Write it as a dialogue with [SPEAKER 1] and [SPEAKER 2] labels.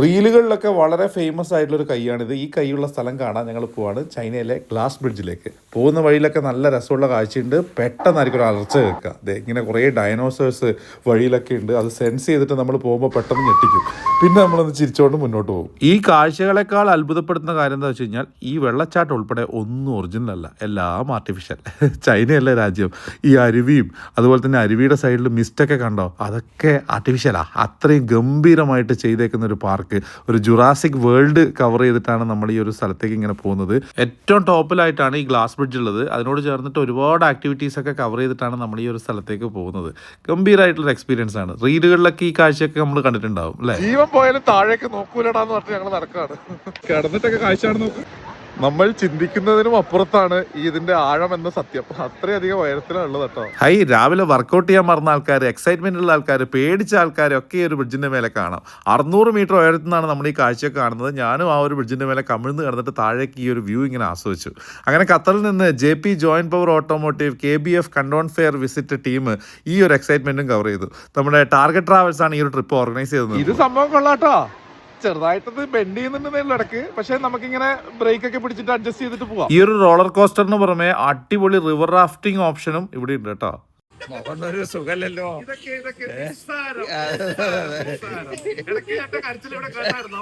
[SPEAKER 1] റീലുകളിലൊക്കെ വളരെ ഫേമസ് ആയിട്ടുള്ള ഒരു കൈയാണിത്. ഈ കൈയുള്ള സ്ഥലം കാണാൻ ഞങ്ങൾ പോവാണ്. ചൈനയിലെ ഗ്ലാസ് ബ്രിഡ്ജിലേക്ക്. പോകുന്ന വഴിയിലൊക്കെ നല്ല രസമുള്ള കാഴ്ചയുണ്ട്. പെട്ടെന്നായിരിക്കും ഒരു അലർച്ച കേൾക്കുക. അതെ ഇങ്ങനെ കുറേ ഡയനോസേഴ്സ് വഴിയിലൊക്കെ ഉണ്ട്. അത് സെൻസ് ചെയ്തിട്ട് നമ്മൾ പോകുമ്പോൾ പെട്ടെന്ന് ഞെട്ടിക്കും. പിന്നെ നമ്മളൊന്ന് ചിരിച്ചുകൊണ്ട് മുന്നോട്ട് പോകും. ഈ കാഴ്ചകളെക്കാൾ അത്ഭുതപ്പെടുത്തുന്ന കാര്യം എന്താ വെച്ച് കഴിഞ്ഞാൽ ഈ വെള്ളച്ചാട്ടം ഉൾപ്പെടെ ഒന്നും ഒറിജിനൽ അല്ല. എല്ലാം ആർട്ടിഫിഷ്യൽ ചൈനയല്ലേ രാജ്യം. ഈ അരുവിയും അതുപോലെ തന്നെ അരുവിയുടെ സൈഡിൽ മിസ്റ്റൊക്കെ കണ്ടോ? അതൊക്കെ ആർട്ടിഫിഷ്യലാ അത്രയും ഗംഭീരമായിട്ട് ചെയ്തേക്കുന്ന ഒരു പാർക്ക് ഒരു ജുറാസിക് വേൾഡ് കവർ ചെയ്തിട്ടാണ് നമ്മൾ ഈ ഒരു സ്ഥലത്തേക്ക് ഇങ്ങനെ പോകുന്നത്. ഏറ്റവും ടോപ്പിലായിട്ടാണ് ഈ ഗ്ലാസ് ബ്രിഡ്ജ് ഉള്ളത്. അതിനോട് ചേർന്നിട്ട് ഒരുപാട് ആക്ടിവിറ്റീസ് ഒക്കെ കവർ ചെയ്തിട്ടാണ് നമ്മൾ ഈ ഒരു സ്ഥലത്തേക്ക് പോകുന്നത്. ഗംഭീരമായിട്ടുള്ള എക്സ്പീരിയൻസ് ആണ്. റീലുകളിലൊക്കെ ഈ കാഴ്ചയൊക്കെ നമ്മൾ കണ്ടിട്ടുണ്ടാവും അല്ലേ?
[SPEAKER 2] ജീവൻ പോയാലും താഴേക്ക് നോക്കൂലടാന്ന് പറഞ്ഞിട്ട് ഞങ്ങൾ നടക്കാണ്. കിടന്നിട്ടൊക്കെ കാഴ്ചയാണ് നോക്ക്. നമ്മൾ ചിന്തിക്കുന്നതിനും അപ്പുറത്താണ് ഈ ഇതിന്റെ ആഴം എന്ന സത്യം. അത്രയധികം ഉയരത്തിലാണ് ഉള്ളത് കേട്ടോ.
[SPEAKER 1] ഹൈ രാവിലെ വർക്കൗട്ട് ചെയ്യാൻ മറന്ന ആൾക്കാർ എക്സൈറ്റ്മെന്റ് ഉള്ള ആൾക്കാർ പേടിച്ച ആൾക്കാർ ഒക്കെ ഈ ഒരു ബ്രിഡ്ജിന്റെ മേലെ കാണാം. അറുന്നൂറ് മീറ്റർ ഉയരത്തിൽ നിന്നാണ് നമ്മൾ ഈ കാഴ്ചയൊക്കെ കാണുന്നത്. ഞാനും ആ ഒരു ബ്രിഡ്ജിന്റെ മേലെ കമിഴ്ന്ന് കിടന്നിട്ട് താഴേക്ക് ഈ ഒരു വ്യൂ ഇങ്ങനെ ആസ്വദിച്ചു. അങ്ങനെ ഖത്തറിൽ നിന്ന് J P joint power automotive K B F Canton fair visit team ഈ ഒരു എക്സൈറ്റ്മെന്റും കവർ ചെയ്തു. നമ്മുടെ ടാർഗറ്റ് ട്രാവൽസ് ആണ് ഈ ഒരു ട്രിപ്പ് ഓർഗനൈസ് ചെയ്തത്.
[SPEAKER 2] ഇത് സംഭവം കൊള്ളാട്ടോ ചെറുതായിട്ടത് ബെൻഡ് ചെയ്യുന്നുണ്ടെന്നുള്ള ഇടയ്ക്ക് പക്ഷെ നമുക്കിങ്ങനെ ബ്രേക്ക് ഒക്കെ പിടിച്ചിട്ട് അഡ്ജസ്റ്റ് ചെയ്തിട്ട് പോവാം.
[SPEAKER 1] ഈ ഒരു റോളർ കോസ്റ്ററിന് പുറമെ അടിപൊളി റിവർ റാഫ്റ്റിംഗ് ഓപ്ഷനും ഇവിടെ ഉണ്ട് കേട്ടോ.
[SPEAKER 3] സുഖല്ലല്ലോ.
[SPEAKER 2] ഇടയ്ക്ക് കരച്ചിൽ ഇവിടെ കേട്ടായിരുന്നോ?